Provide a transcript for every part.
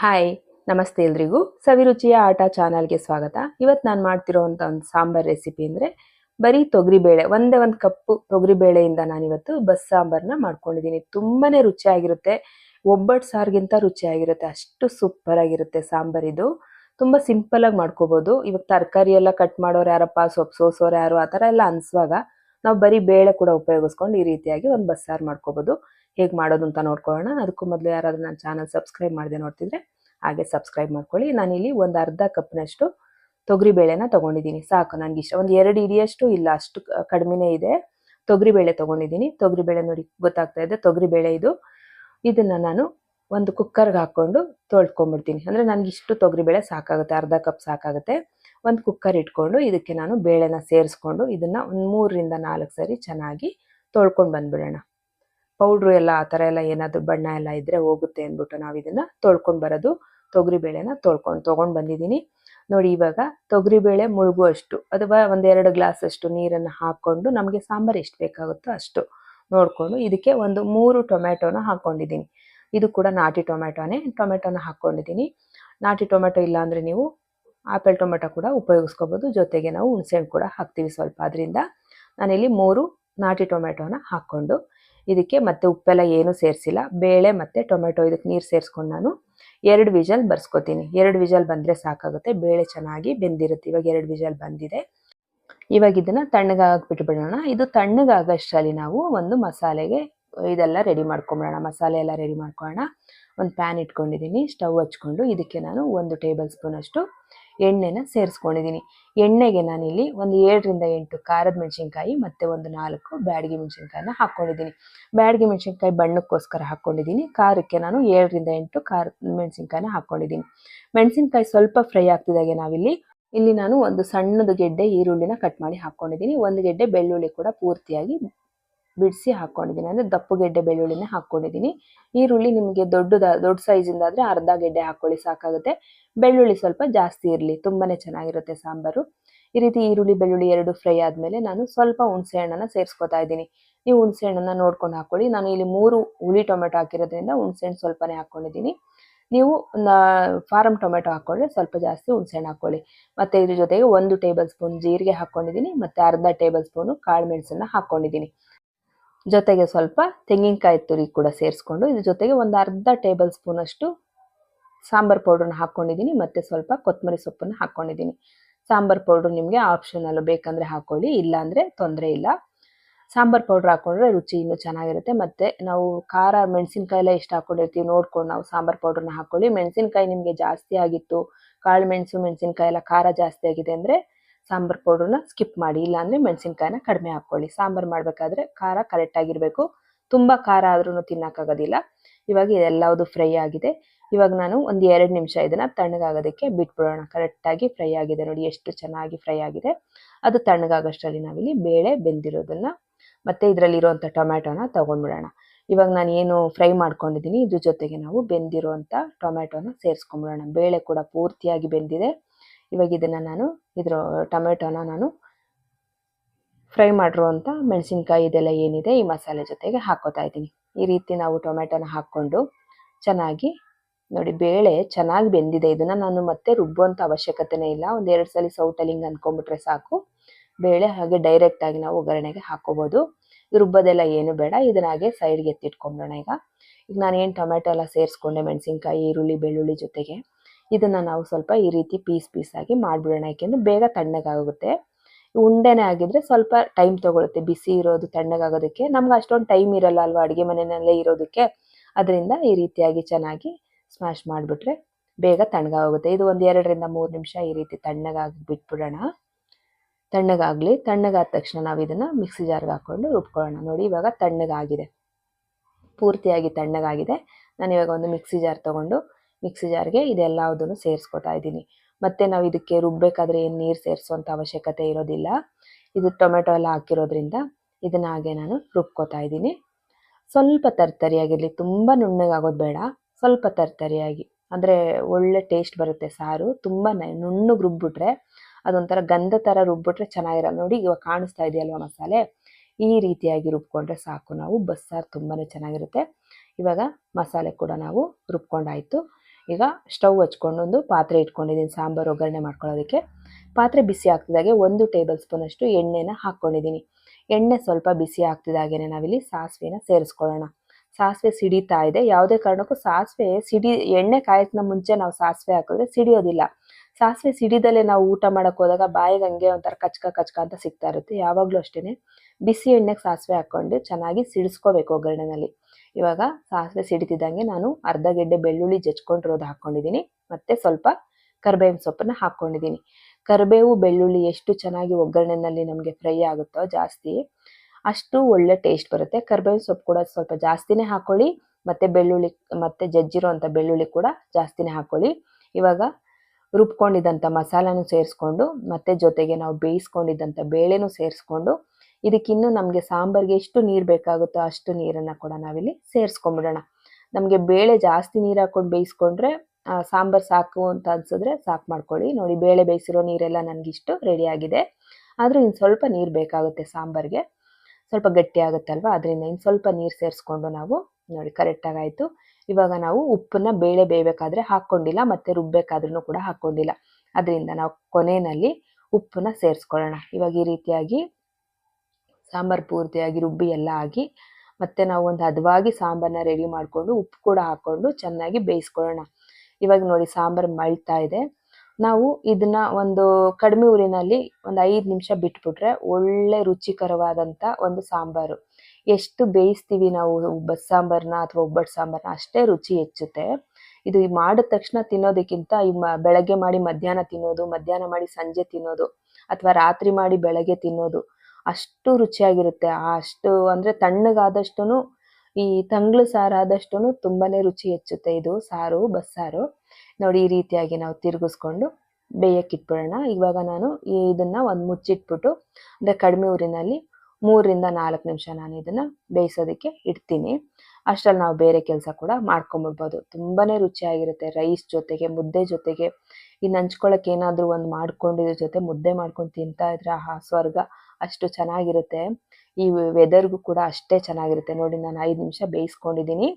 Hi ನಮಸ್ತೆ ಎಲ್ರಿಗೂ. ಸವಿರುಚಿಯ ಆಟ ಚಾನಲ್ಗೆ ಸ್ವಾಗತ. ಇವತ್ತು ನಾನು ಮಾಡ್ತಿರೋವಂಥ ಒಂದು ಸಾಂಬಾರ್ ರೆಸಿಪಿ ಅಂದರೆ ಬರೀ ತೊಗರಿಬೇಳೆ ಒಂದೇ ಒಂದು ಕಪ್ಪು ತೊಗರಿಬೇಳೆಯಿಂದ ನಾನಿವತ್ತು ಬಸ್ ಸಾಂಬಾರನ್ನ ಮಾಡ್ಕೊಂಡಿದ್ದೀನಿ. ತುಂಬಾ ರುಚಿಯಾಗಿರುತ್ತೆ. ಒಬ್ಬಟ್ಟು ಸಾರಿಗಿಂತ ರುಚಿಯಾಗಿರುತ್ತೆ. ಅಷ್ಟು ಸೂಪರ್ ಆಗಿರುತ್ತೆ ಸಾಂಬಾರ್ ಇದು. ತುಂಬ ಸಿಂಪಲಾಗಿ ಮಾಡ್ಕೋಬೋದು. ಇವಾಗ ತರಕಾರಿ ಎಲ್ಲ ಕಟ್ ಮಾಡೋರು ಯಾರಪ್ಪ, ಸೊಪ್ಪು ಸೋಸೋರು ಯಾರು, ಆ ಥರ ಎಲ್ಲ ಅನಿಸುವಾಗ ನಾವು ಬರೀ ಬೇಳೆ ಕೂಡ ಉಪಯೋಗಿಸ್ಕೊಂಡು ಈ ರೀತಿಯಾಗಿ ಒಂದು ಬಸ್ಸಾರು ಮಾಡ್ಕೋಬೋದು. ಹೇಗೆ ಮಾಡೋದು ಅಂತ ನೋಡ್ಕೊಳ್ಳೋಣ. ಅದಕ್ಕೂ ಮೊದಲು ಯಾರಾದರೂ ನನ್ನ ಚಾನಲ್ ಸಬ್ಸ್ಕ್ರೈಬ್ ಮಾಡಿದೆ ನೋಡ್ತಿದ್ರೆ ಹಾಗೆ ಸಬ್ಸ್ಕ್ರೈಬ್ ಮಾಡ್ಕೊಳ್ಳಿ. ನಾನಿಲ್ಲಿ ಒಂದು ಅರ್ಧ ಕಪ್ನಷ್ಟು ತೊಗರಿಬೇಳೆನ ತೊಗೊಂಡಿದ್ದೀನಿ. ಸಾಕು ನನಗೆ ಇಷ್ಟ. ಒಂದು ಎರಡು ಇಡಿಯಷ್ಟು ಇಲ್ಲ, ಅಷ್ಟು ಕಡಿಮೆನೇ ಇದೆ. ತೊಗರಿಬೇಳೆ ತೊಗೊಂಡಿದ್ದೀನಿ. ತೊಗರಿಬೇಳೆ ನೋಡಿ ಗೊತ್ತಾಗ್ತಾ ಇದೆ. ತೊಗರಿಬೇಳೆ ಇದು. ಇದನ್ನು ನಾನು ಒಂದು ಕುಕ್ಕರ್ಗೆ ಹಾಕ್ಕೊಂಡು ತೊಳ್ಕೊಂಡ್ಬಿಡ್ತೀನಿ ಅಂದರೆ ನನಗೆ ಇಷ್ಟು ತೊಗರಿಬೇಳೆ ಸಾಕಾಗುತ್ತೆ. ಅರ್ಧ ಕಪ್ ಸಾಕಾಗುತ್ತೆ. ಒಂದು ಕುಕ್ಕರ್ ಇಟ್ಕೊಂಡು ಇದಕ್ಕೆ ನಾನು ಬೇಳೆನ ಸೇರಿಸ್ಕೊಂಡು ಇದನ್ನು ಒಂದು ಮೂರರಿಂದ ನಾಲ್ಕು ಸರಿ ಚೆನ್ನಾಗಿ ತೊಳ್ಕೊಂಡು ಬಂದ್ಬಿಡೋಣ. ಪೌಡ್ರು ಎಲ್ಲ ಆ ಥರ ಎಲ್ಲ ಏನಾದರೂ ಬಣ್ಣ ಎಲ್ಲ ಇದ್ದರೆ ಹೋಗುತ್ತೆ ಅಂದ್ಬಿಟ್ಟು ನಾವು ಇದನ್ನು ತೊಳ್ಕೊಂಡು ಬರೋದು. ತೊಗರಿಬೇಳೆನ ತೊಳ್ಕೊಂಡು ತೊಗೊಂಡು ಬಂದಿದ್ದೀನಿ. ನೋಡಿ ಇವಾಗ ತೊಗರಿಬೇಳೆ ಮುಳುಗುವಷ್ಟು ಅಥವಾ ಒಂದೆರಡು ಗ್ಲಾಸ್ ಅಷ್ಟು ನೀರನ್ನು ಹಾಕ್ಕೊಂಡು ನಮಗೆ ಸಾಂಬಾರು ಎಷ್ಟು ಬೇಕಾಗುತ್ತೋ ಅಷ್ಟು ನೋಡಿಕೊಂಡು ಇದಕ್ಕೆ ಒಂದು ಮೂರು ಟೊಮೆಟೊನ ಹಾಕ್ಕೊಂಡಿದ್ದೀನಿ ಇದು ಕೂಡ ನಾಟಿ ಟೊಮೆಟೊನೇ ಟೊಮೆಟೊನ ಹಾಕ್ಕೊಂಡಿದ್ದೀನಿ ನಾಟಿ ಟೊಮೆಟೊ ಇಲ್ಲಾಂದರೆ ನೀವು ಆಪಲ್ ಟೊಮೆಟೊ ಕೂಡ ಉಪಯೋಗಿಸ್ಕೋಬೋದು. ಜೊತೆಗೆ ನಾವು ಹುಣಸೆಹಣ್ಣು ಕೂಡ ಹಾಕ್ತೀವಿ ಸ್ವಲ್ಪ ಅದರಿಂದ. ನಾನಿಲ್ಲಿ ಮೂರು ನಾಟಿ ಟೊಮೆಟೊನ ಹಾಕ್ಕೊಂಡು ಇದಕ್ಕೆ ಮತ್ತೆ ಉಪ್ಪೆಲ್ಲ ಏನೂ ಸೇರಿಸಿಲ್ಲ. ಬೇಳೆ ಮತ್ತು ಟೊಮೆಟೊ ಇದಕ್ಕೆ ನೀರು ಸೇರಿಸ್ಕೊಂಡು ನಾನು ಎರಡು ವಿಜಲ್ ಬರ್ಸ್ಕೊತೀನಿ. ಎರಡು ವಿಜಲ್ ಬಂದರೆ ಸಾಕಾಗುತ್ತೆ. ಬೇಳೆ ಚೆನ್ನಾಗಿ ಬೆಂದಿರುತ್ತೆ. ಇವಾಗ ಎರಡು ವಿಜಲ್ ಬಂದಿದೆ. ಇವಾಗ ಇದನ್ನು ತಣ್ಣಗಾಗಕ್ಕೆ ಬಿಟ್ಬಿಡೋಣ ಇದು ತಣ್ಣಗಾಗೋಷ್ಟರಲ್ಲಿ ನಾವು ಒಂದು ಮಸಾಲೆಗೆ ಇದೆಲ್ಲ ರೆಡಿ ಮಾಡ್ಕೊಂಬಿಡೋಣ. ಮಸಾಲೆ ಎಲ್ಲ ರೆಡಿ ಮಾಡ್ಕೊಳ್ಳೋಣ. ಒಂದು ಪ್ಯಾನ್ ಇಟ್ಕೊಂಡಿದ್ದೀನಿ. ಸ್ಟವ್ ಹಚ್ಕೊಂಡು ಇದಕ್ಕೆ ನಾನು ಒಂದು ಟೇಬಲ್ ಸ್ಪೂನಷ್ಟು ಎಣ್ಣೆನ ಸೇರಿಸ್ಕೊಂಡಿದ್ದೀನಿ. ಎಣ್ಣೆಗೆ ನಾನಿಲ್ಲಿ ಒಂದು ಏಳರಿಂದ ಎಂಟು ಖಾರದ ಮೆಣಸಿನ್ಕಾಯಿ ಮತ್ತು ಒಂದು ನಾಲ್ಕು ಬ್ಯಾಡಗಿ ಮೆಣಸಿನ್ಕಾಯಿನ ಹಾಕ್ಕೊಂಡಿದ್ದೀನಿ ಬ್ಯಾಡಗಿ ಮೆಣಸಿನ್ಕಾಯಿ ಬಣ್ಣಕ್ಕೋಸ್ಕರ ಹಾಕ್ಕೊಂಡಿದ್ದೀನಿ ಖಾರಕ್ಕೆ ನಾನು ಏಳರಿಂದ ಎಂಟು ಖಾರ ಮೆಣಸಿನ್ಕಾಯಿನ ಹಾಕ್ಕೊಂಡಿದ್ದೀನಿ ಮೆಣಸಿನ್ಕಾಯಿ ಸ್ವಲ್ಪ ಫ್ರೈ ಆಗ್ತಿದ್ದಾಗೆ ನಾವಿಲ್ಲಿ. ಇಲ್ಲಿ ನಾನು ಒಂದು ಸಣ್ಣದು ಗೆಡ್ಡೆ ಈರುಳ್ಳಿನ ಕಟ್ ಮಾಡಿ ಹಾಕ್ಕೊಂಡಿದ್ದೀನಿ ಒಂದು ಗೆಡ್ಡೆ ಬೆಳ್ಳುಳ್ಳಿ ಕೂಡ ಪೂರ್ತಿಯಾಗಿ ಬಿಡಿಸಿ ಹಾಕ್ಕೊಂಡಿದ್ದೀನಿ ಅಂದರೆ ದಪ್ಪು ಗೆಡ್ಡೆ ಬೆಳ್ಳುಳ್ಳಿನ ಹಾಕ್ಕೊಂಡಿದ್ದೀನಿ ಈರುಳ್ಳಿ ನಿಮಗೆ ದೊಡ್ಡದ, ದೊಡ್ಡ ಸೈಜಿಂದ ಆದರೆ ಅರ್ಧ ಗೆಡ್ಡೆ ಹಾಕ್ಕೊಳ್ಳಿ ಸಾಕಾಗುತ್ತೆ. ಬೆಳ್ಳುಳ್ಳಿ ಸ್ವಲ್ಪ ಜಾಸ್ತಿ ಇರಲಿ ತುಂಬಾ ಚೆನ್ನಾಗಿರುತ್ತೆ ಸಾಂಬಾರು. ಈ ರೀತಿ ಈರುಳ್ಳಿ, ಬೆಳ್ಳುಳ್ಳಿ ಎರಡು ಫ್ರೈ ಆದಮೇಲೆ ನಾನು ಸ್ವಲ್ಪ ಹುಣಸೆ ಹಣ್ಣನ್ನು ಸೇರಿಸ್ಕೊತಾ ಇದ್ದೀನಿ. ನೀವು ಹುಣಸೆ ಹಣ್ಣನ್ನು ನೋಡ್ಕೊಂಡು ಹಾಕ್ಕೊಳ್ಳಿ ನಾನು ಇಲ್ಲಿ ಮೂರು ಹುಳಿ ಟೊಮೆಟೊ ಹಾಕಿರೋದ್ರಿಂದ ಹುಣಸೆ ಹಣ್ಣು ಸ್ವಲ್ಪನೇ ಹಾಕ್ಕೊಂಡಿದ್ದೀನಿ ನೀವು ಫಾರಮ್ ಟೊಮೆಟೊ ಹಾಕ್ಕೊಂಡ್ರೆ ಸ್ವಲ್ಪ ಜಾಸ್ತಿ ಹುಣಸೆಹಣ್ಣು ಹಾಕ್ಕೊಳ್ಳಿ ಮತ್ತು ಇದ್ರ ಜೊತೆಗೆ ಒಂದು ಟೇಬಲ್ ಸ್ಪೂನ್ ಜೀರಿಗೆ ಹಾಕ್ಕೊಂಡಿದ್ದೀನಿ ಮತ್ತು ಅರ್ಧ ಟೇಬಲ್ ಸ್ಪೂನು ಕಾಳು ಮೆಣಸನ್ನು ಹಾಕ್ಕೊಂಡಿದ್ದೀನಿ ಜೊತೆಗೆ ಸ್ವಲ್ಪ ತೆಂಗಿನಕಾಯಿ ತುರಿ ಕೂಡ ಸೇರಿಸ್ಕೊಂಡು, ಇದ್ರ ಜೊತೆಗೆ ಒಂದು ಅರ್ಧ ಟೇಬಲ್ ಸ್ಪೂನಷ್ಟು ಸಾಂಬಾರ್ ಪೌಡ್ರನ್ನ ಹಾಕ್ಕೊಂಡಿದ್ದೀನಿ ಮತ್ತು ಸ್ವಲ್ಪ ಕೊತ್ತಂಬರಿ ಸೊಪ್ಪನ್ನು ಹಾಕ್ಕೊಂಡಿದ್ದೀನಿ. ಸಾಂಬಾರ್ ಪೌಡ್ರ್ ನಿಮಗೆ ಆಪ್ಷನಲ್ಲು ಬೇಕಂದರೆ ಹಾಕ್ಕೊಳ್ಳಿ ಇಲ್ಲಾಂದರೆ ತೊಂದರೆ ಇಲ್ಲ. ಸಾಂಬಾರ್ ಪೌಡ್ರ್ ಹಾಕ್ಕೊಂಡ್ರೆ ರುಚಿ ಇನ್ನೂ ಚೆನ್ನಾಗಿರುತ್ತೆ. ಮತ್ತು ನಾವು ಖಾರ ಮೆಣಸಿನ್ಕಾಯಿ ಎಲ್ಲ ಎಷ್ಟು ಹಾಕ್ಕೊಂಡಿರ್ತೀವಿ ನೋಡ್ಕೊಂಡು ನಾವು ಸಾಂಬಾರ್ ಪೌಡ್ರನ್ನ ಹಾಕ್ಕೊಳ್ಳಿ ಮೆಣಸಿನ್ಕಾಯಿ ನಿಮಗೆ ಜಾಸ್ತಿ ಆಗಿತ್ತು, ಕಾಳು ಮೆಣಸು ಮೆಣಸಿನ್ಕಾಯಿ ಎಲ್ಲ ಖಾರ ಜಾಸ್ತಿ ಆಗಿದೆ ಅಂದರೆ ಸಾಂಬಾರ್ ಪೌಡ್ರನ್ನ ಸ್ಕಿಪ್ ಮಾಡಿ, ಇಲ್ಲಾಂದರೆ ಮೆಣಸಿನ್ಕಾಯಿನ ಕಡಿಮೆ ಹಾಕ್ಕೊಳ್ಳಿ. ಸಾಂಬಾರು ಮಾಡಬೇಕಾದ್ರೆ ಖಾರ ಕರೆಕ್ಟಾಗಿರಬೇಕು ತುಂಬ ಖಾರ ಆದ್ರೂ ತಿನ್ನೋಕ್ಕಾಗೋದಿಲ್ಲ. ಇವಾಗ ಎಲ್ಲವುದು ಫ್ರೈ ಆಗಿದೆ. ಇವಾಗ ನಾನು ಒಂದು ಎರಡು ನಿಮಿಷ ಇದನ್ನು ತಣ್ಣಗಾಗೋದಕ್ಕೆ ಬಿಟ್ಬಿಡೋಣ. ಕರೆಕ್ಟಾಗಿ ಫ್ರೈ ಆಗಿದೆ ನೋಡಿ, ಎಷ್ಟು ಚೆನ್ನಾಗಿ ಫ್ರೈ ಆಗಿದೆ. ಅದು ತಣ್ಣಗಾಗೋಷ್ಟರಲ್ಲಿ ನಾವಿಲ್ಲಿ ಬೇಳೆ ಬೆಂದಿರೋದನ್ನು ಮತ್ತು ಇದರಲ್ಲಿರುವಂಥ ಟೊಮ್ಯಾಟೋನ ತಗೊಂಡ್ಬಿಡೋಣ. ಇವಾಗ ನಾನು ಏನು ಫ್ರೈ ಮಾಡ್ಕೊಂಡಿದ್ದೀನಿ, ಇದ್ರ ಜೊತೆಗೆ ನಾವು ಬೆಂದಿರುವಂಥ ಟೊಮ್ಯಾಟೋನ ಸೇರಿಸ್ಕೊಂಡ್ಬಿಡೋಣ. ಬೇಳೆ ಕೂಡ ಪೂರ್ತಿಯಾಗಿ ಬೆಂದಿದೆ. ಇವಾಗ ಇದನ್ನು ನಾನು, ಇದ್ರ ಟೊಮೆಟೊನ ನಾನು ಫ್ರೈ ಮಾಡಿರುವಂಥ ಮೆಣಸಿನ್ಕಾಯಿ ಇದೆಲ್ಲ ಏನಿದೆ ಈ ಮಸಾಲೆ ಜೊತೆಗೆ ಹಾಕೋತಾ ಇದ್ದೀನಿ. ಈ ರೀತಿ ನಾವು ಟೊಮೆಟೊನ ಹಾಕ್ಕೊಂಡು ಚೆನ್ನಾಗಿ ನೋಡಿ ಬೇಳೆ ಚೆನ್ನಾಗಿ ಬೆಂದಿದೆ. ಇದನ್ನು ನಾನು ಮತ್ತೆ ರುಬ್ಬುವಂಥ ಅವಶ್ಯಕತೆನೇ ಇಲ್ಲ. ಒಂದು ಎರಡು ಸಲ ಸೌಟಲ್ಲಿ ಹಿಂಗೆ ಸಾಕು. ಬೇಳೆ ಹಾಗೆ ಡೈರೆಕ್ಟಾಗಿ ನಾವು ಒಗ್ಗರಣೆಗೆ ಹಾಕೋಬೋದು. ರುಬ್ಬೋದೆಲ್ಲ ಏನು ಬೇಡ. ಇದನ್ನ ಹಾಗೆ ಸೈಡ್ಗೆ ಎತ್ತಿಟ್ಕೊಂಡೋಣ ಈಗ. ಈಗ ನಾನು ಏನು ಟೊಮೆಟೊ ಎಲ್ಲ ಸೇರಿಸ್ಕೊಂಡೆ ಮೆಣಸಿನ್ಕಾಯಿ, ಈರುಳ್ಳಿ, ಬೆಳ್ಳುಳ್ಳಿ ಜೊತೆಗೆ. ಇದನ್ನು ನಾವು ಸ್ವಲ್ಪ ಈ ರೀತಿ ಪೀಸ್ ಪೀಸಾಗಿ ಮಾಡಿಬಿಡೋಣ. ಯಾಕೆಂದರೆ ಬೇಗ ತಣ್ಣಗಾಗುತ್ತೆ. ಉಂಡೆನೇ ಆಗಿದ್ರೆ ಸ್ವಲ್ಪ ಟೈಮ್ ತೊಗೊಳುತ್ತೆ. ಬಿಸಿ ಇರೋದು ತಣ್ಣಗಾಗೋದಕ್ಕೆ. ನಮ್ಗೆ ಅಷ್ಟೊಂದು ಟೈಮ್ ಇರಲ್ಲ ಅಲ್ವಾ? ಅಡುಗೆ ಮನೆಯಲ್ಲೇ ಇರೋದಕ್ಕೆ. ಅದರಿಂದ ಈ ರೀತಿಯಾಗಿ ಚೆನ್ನಾಗಿ ಸ್ಮ್ಯಾಶ್ ಮಾಡಿಬಿಟ್ರೆ ಬೇಗ ತಣ್ಣಗಾಗುತ್ತೆ ಇದು ಒಂದು ಎರಡರಿಂದ ಮೂರು ನಿಮಿಷ ಈ ರೀತಿ ತಣ್ಣಗಾಗಿ ಬಿಟ್ಬಿಡೋಣ. ತಣ್ಣಗಾಗಲಿ. ತಣ್ಣಗಾದ ತಕ್ಷಣ ನಾವು ಇದನ್ನು ಮಿಕ್ಸಿ ಜಾರ್ಗೆ ಹಾಕ್ಕೊಂಡು ರುಬ್ಕೊಳ್ಳೋಣ. ನೋಡಿ, ಇವಾಗ ತಣ್ಣಗಾಗಿದೆ. ಪೂರ್ತಿಯಾಗಿ ತಣ್ಣಗಾಗಿದೆ. ನಾನು ಇವಾಗ ಒಂದು ಮಿಕ್ಸಿ ಜಾರ್ ತೊಗೊಂಡು ಮಿಕ್ಸಿ ಜಾರ್ಗೆ ಇದೆಲ್ಲದನ್ನು ಸೇರಿಸ್ಕೊತಾ ಇದ್ದೀನಿ. ಮತ್ತು ನಾವು ಇದಕ್ಕೆ ರುಬ್ಬೇಕಾದ್ರೆ ಏನು ನೀರು ಸೇರಿಸುವಂಥ ಅವಶ್ಯಕತೆ ಇರೋದಿಲ್ಲ. ಇದು ಟೊಮೆಟೊ ಎಲ್ಲ ಹಾಕಿರೋದ್ರಿಂದ ಇದನ್ನ ಹಾಗೆ ನಾನು ರುಬ್ಕೋತಾ ಇದ್ದೀನಿ. ಸ್ವಲ್ಪ ತರ್ತರಿಯಾಗಿರಲಿ, ತುಂಬ ನುಣ್ಣಗಾಗೋದು ಬೇಡ. ಸ್ವಲ್ಪ ತರ್ತರಿಯಾಗಿ, ಅಂದರೆ ಒಳ್ಳೆ ಟೇಸ್ಟ್ ಬರುತ್ತೆ ಸಾರು, ತುಂಬ ನುಣ್ಣಗೆ ರುಬ್ಬಿಟ್ರೆ, ಅದೊಂಥರ ಗಂಧ ಥರ ರುಬ್ಬಿಟ್ರೆ ಚೆನ್ನಾಗಿರಲ್ಲ. ನೋಡಿ ಇವಾಗ ಕಾಣಿಸ್ತಾ ಇದೆಯಲ್ವ ಮಸಾಲೆ? ಈ ರೀತಿಯಾಗಿ ರುಬ್ಕೊಂಡ್ರೆ ಸಾಕು. ನಾವು ಬಸ್ಸಾರು ತುಂಬಾ ಚೆನ್ನಾಗಿರುತ್ತೆ. ಇವಾಗ ಮಸಾಲೆ ಕೂಡ ನಾವು ರುಬ್ಕೊಂಡಾಯಿತು. ಈಗ ಸ್ಟವ್ ಹಚ್ಕೊಂಡು ಒಂದು ಪಾತ್ರೆ ಇಟ್ಕೊಂಡಿದ್ದೀನಿ, ಸಾಂಬಾರು ಒಗ್ಗರಣೆ ಮಾಡ್ಕೊಳ್ಳೋದಕ್ಕೆ. ಪಾತ್ರೆ ಬಿಸಿ ಆಗ್ತಿದ್ದಾಗೆ ಒಂದು ಟೇಬಲ್ ಸ್ಪೂನಷ್ಟು ಎಣ್ಣೆನ ಹಾಕ್ಕೊಂಡಿದ್ದೀನಿ. ಎಣ್ಣೆ ಸ್ವಲ್ಪ ಬಿಸಿ ಆಗ್ತಿದ್ದಾಗೇನೆ ನಾವಿಲ್ಲಿ ಸಾಸಿವೆನ ಸೇರಿಸ್ಕೊಳ್ಳೋಣ. ಸಾಸಿವೆ ಸಿಡಿತಾ ಇದೆ. ಯಾವುದೇ ಕಾರಣಕ್ಕೂ ಸಾಸಿವೆ ಸಿಡಿ, ಎಣ್ಣೆ ಕಾಯೋಕ್ಕಿಂತ ಮುಂಚೆ ನಾವು ಸಾಸಿವೆ ಹಾಕಿದ್ರೆ ಸಿಡಿಯೋದಿಲ್ಲ. ಸಾಸಿವೆ ಸಿಡಿದಲ್ಲೇ ನಾವು ಊಟ ಮಾಡಕ್ಕೆ ಹೋದಾಗ ಬಾಯಿಗೆ ಹಂಗೆ ಒಂಥರ ಕಚ್ಕ ಕಚ್ಕ ಅಂತ ಸಿಗ್ತಾ ಇರುತ್ತೆ. ಯಾವಾಗಲೂ ಅಷ್ಟೇ ಬಿಸಿ ಎಣ್ಣೆಗೆ ಸಾಸಿವೆ ಹಾಕ್ಕೊಂಡು ಚೆನ್ನಾಗಿ ಸಿಡಿಸ್ಕೋಬೇಕು ಒಗ್ಗರಣೆನಲ್ಲಿ. ಇವಾಗ ಸಾಸಿವೆ ಸಿಡಿತಿದ್ದಂಗೆ ನಾನು ಅರ್ಧ ಗೆಡ್ಡೆ ಬೆಳ್ಳುಳ್ಳಿ ಜಚ್ಕೊಂಡಿರೋದು ಹಾಕ್ಕೊಂಡಿದ್ದೀನಿ ಮತ್ತು ಸ್ವಲ್ಪ ಕರ್ಬೇವಿನ ಸೊಪ್ಪನ್ನ ಹಾಕ್ಕೊಂಡಿದ್ದೀನಿ ಕರಿಬೇವು, ಬೆಳ್ಳುಳ್ಳಿ ಎಷ್ಟು ಚೆನ್ನಾಗಿ ಒಗ್ಗರಣೆನಲ್ಲಿ ನಮಗೆ ಫ್ರೈ ಆಗುತ್ತೋ ಜಾಸ್ತಿ ಅಷ್ಟು ಒಳ್ಳೆ ಟೇಸ್ಟ್ ಬರುತ್ತೆ. ಕರ್ಬೇವಿನ ಸೊಪ್ಪು ಕೂಡ ಸ್ವಲ್ಪ ಜಾಸ್ತಿನೇ ಹಾಕೊಳ್ಳಿ. ಮತ್ತು ಬೆಳ್ಳುಳ್ಳಿ, ಮತ್ತು ಜಜ್ಜಿರೋ ಅಂಥ ಬೆಳ್ಳುಳ್ಳಿ ಕೂಡ ಜಾಸ್ತಿನೇ ಹಾಕೊಳ್ಳಿ. ಇವಾಗ ರುಬ್ಕೊಂಡಿದ್ದಂಥ ಮಸಾಲೆನೂ ಸೇರಿಸ್ಕೊಂಡು, ಮತ್ತು ಜೊತೆಗೆ ನಾವು ಬೇಯಿಸ್ಕೊಂಡಿದ್ದಂಥ ಬೇಳೆನೂ ಸೇರಿಸ್ಕೊಂಡು, ಇದಕ್ಕಿನ್ನೂ ನಮಗೆ ಸಾಂಬಾರಿಗೆ ಎಷ್ಟು ನೀರು ಬೇಕಾಗುತ್ತೋ ಅಷ್ಟು ನೀರನ್ನು ಕೂಡ ನಾವಿಲ್ಲಿ ಸೇರಿಸ್ಕೊಂಬಿಡೋಣ. ನಮಗೆ ಬೇಳೆ ಜಾಸ್ತಿ ನೀರು ಹಾಕ್ಕೊಂಡು ಬೇಯಿಸ್ಕೊಂಡ್ರೆ ಸಾಂಬಾರು ಸಾಕು ಅಂತ ಅನ್ಸಿದ್ರೆ ಸಾಕು ಮಾಡ್ಕೊಳ್ಳಿ. ನೋಡಿ, ಬೇಳೆ ಬೇಯಿಸಿರೋ ನೀರೆಲ್ಲ ನನಗಿಷ್ಟು ರೆಡಿಯಾಗಿದೆ ಆದರೂ ಇನ್ನು ಸ್ವಲ್ಪ ನೀರು ಬೇಕಾಗುತ್ತೆ ಸಾಂಬಾರಿಗೆ. ಸ್ವಲ್ಪ ಗಟ್ಟಿ ಆಗುತ್ತಲ್ವ? ಅದರಿಂದ ಇನ್ನು ಸ್ವಲ್ಪ ನೀರು ಸೇರಿಸ್ಕೊಂಡು ನಾವು, ನೋಡಿ ಕರೆಕ್ಟಾಗಿ ಆಯಿತು. ಇವಾಗ ನಾವು ಉಪ್ಪನ್ನ ಬೇಳೆ ಬೇಯಬೇಕಾದ್ರೆ ಹಾಕ್ಕೊಂಡಿಲ್ಲ, ಮತ್ತು ರುಬ್ಬೇಕಾದ್ರೂ ಕೂಡ ಹಾಕ್ಕೊಂಡಿಲ್ಲ. ಅದರಿಂದ ನಾವು ಕೊನೆಯಲ್ಲಿ ಉಪ್ಪನ್ನ ಸೇರಿಸ್ಕೊಳ್ಳೋಣ. ಇವಾಗ ಈ ರೀತಿಯಾಗಿ ಸಾಂಬಾರು ಪೂರ್ತಿಯಾಗಿ ರುಬ್ಬಿ ಎಲ್ಲ ಆಗಿ, ಮತ್ತೆ ನಾವು ಒಂದು ಹದವಾಗಿ ಸಾಂಬಾರನ್ನ ರೆಡಿ ಮಾಡಿಕೊಂಡು ಉಪ್ಪು ಕೂಡ ಹಾಕ್ಕೊಂಡು ಚೆನ್ನಾಗಿ ಬೇಯಿಸ್ಕೊಳ್ಳೋಣ. ಇವಾಗ ನೋಡಿ ಸಾಂಬಾರು ಮಳ್ತಾ ಇದೆ. ನಾವು ಇದನ್ನ ಒಂದು ಕಡಿಮೆ ಊರಿನಲ್ಲಿ ಒಂದು ಐದು ನಿಮಿಷ ಬಿಟ್ಬಿಟ್ರೆ ಒಳ್ಳೆ ರುಚಿಕರವಾದಂಥ ಒಂದು ಸಾಂಬಾರು. ಎಷ್ಟು ಬೇಯಿಸ್ತೀವಿ ನಾವು ಬಸ್ಸಾಂಬಾರನ್ನ ಅಥವಾ ಒಬ್ಬಟ್ಟು ಸಾಂಬಾರನ್ನ ಅಷ್ಟೇ ರುಚಿ ಹೆಚ್ಚುತ್ತೆ. ಇದು ಮಾಡಿದ ತಕ್ಷಣ ತಿನ್ನೋದಕ್ಕಿಂತ ಈ ಮ ಬೆಳಗ್ಗೆ ಮಾಡಿ ಮಧ್ಯಾಹ್ನ ತಿನ್ನೋದು, ಮಧ್ಯಾಹ್ನ ಮಾಡಿ ಸಂಜೆ ತಿನ್ನೋದು ಅಥವಾ ರಾತ್ರಿ ಮಾಡಿ ಬೆಳಗ್ಗೆ ತಿನ್ನೋದು ಅಷ್ಟು ರುಚಿಯಾಗಿರುತ್ತೆ. ಅಷ್ಟು ಅಂದರೆ ತಣ್ಣಗಾದಷ್ಟು ಈ ತಂಗ್ಳು ಸಾರು ಆದಷ್ಟು ತುಂಬಾ ರುಚಿ ಹೆಚ್ಚುತ್ತೆ. ಇದು ಸಾರು, ಬಸ್ಸಾರು. ನೋಡಿ, ಈ ರೀತಿಯಾಗಿ ನಾವು ತಿರುಗಿಸ್ಕೊಂಡು ಬೇಯಕ್ಕಿಟ್ಬಿಡೋಣ ಇವಾಗ ನಾನು ಇದನ್ನು ಒಂದು ಮುಚ್ಚಿಟ್ಬಿಟ್ಟು, ಅಂದರೆ ಕಡಿಮೆ ಊರಿನಲ್ಲಿ ಮೂರರಿಂದ ನಾಲ್ಕು ನಿಮಿಷ ನಾನು ಇದನ್ನು ಬೇಯಿಸೋದಕ್ಕೆ ಇಡ್ತೀನಿ. ಅಷ್ಟರಲ್ಲಿ ನಾವು ಬೇರೆ ಕೆಲಸ ಕೂಡ ಮಾಡ್ಕೊಂಬಿಡ್ಬೋದು. ತುಂಬಾ ರುಚಿಯಾಗಿರುತ್ತೆ ರೈಸ್ ಜೊತೆಗೆ, ಮುದ್ದೆ ಜೊತೆಗೆ. ಇನ್ನು ಹಂಚ್ಕೊಳ್ಳೋಕೆ ಏನಾದರೂ ಒಂದು ಮಾಡ್ಕೊಂಡು ಇದ್ರ ಜೊತೆ ಮುದ್ದೆ ಮಾಡ್ಕೊಂಡು ತಿಂತಾ ಇದ್ರೆ ಆ ಸ್ವರ್ಗ ಅಷ್ಟು ಚೆನ್ನಾಗಿರುತ್ತೆ. ಈ ವೆದರ್ಗೂ ಕೂಡ ಅಷ್ಟೇ ಚೆನ್ನಾಗಿರುತ್ತೆ. ನೋಡಿ, ನಾನು ಐದು ನಿಮಿಷ ಬೇಯಿಸ್ಕೊಂಡಿದ್ದೀನಿ.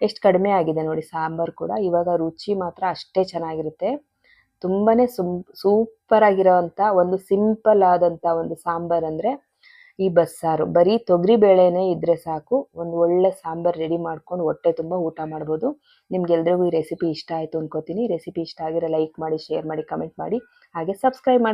ಎಷ್ಟು ಕಡಿಮೆ ಆಗಿದೆ ನೋಡಿ, ಸಾಂಬಾರು ಕೂಡ. ಇವಾಗ ರುಚಿ ಮಾತ್ರ ಅಷ್ಟೇ ಚೆನ್ನಾಗಿರುತ್ತೆ. ತುಂಬಾ ಸುಮ್ ಸೂಪರ್ ಅಂಥ ಒಂದು ಸಿಂಪಲ್ ಆದಂಥ ಒಂದು ಸಾಂಬಾರು ಅಂದರೆ ಈ ಬಸ್ಸಾರು ಬರೀ ತೊಗರಿ ಬೇಳೆನೆ ಇದ್ರೆ ಸಾಕು. ಒಂದು ಒಳ್ಳೆ ಸಾಂಬಾರ್ ರೆಡಿ ಮಾಡ್ಕೊಂಡು ಹೊಟ್ಟೆ ತುಂಬ ಊಟ ಮಾಡ್ಬೋದು. ನಿಮ್ಗೆಲ್ರಿಗೂ ಈ ರೆಸಿಪಿ ಇಷ್ಟ ಆಯ್ತು ಅನ್ಕೋತೀನಿ. ರೆಸಿಪಿ ಇಷ್ಟ ಆಗಿರೋ ಲೈಕ್ ಮಾಡಿ ಶೇರ್ ಮಾಡಿ ಕಮೆಂಟ್ ಮಾಡಿ. ಹಾಗೆ ಸಬ್ಸ್ಕ್ರೈಬ್ ಮಾಡಿ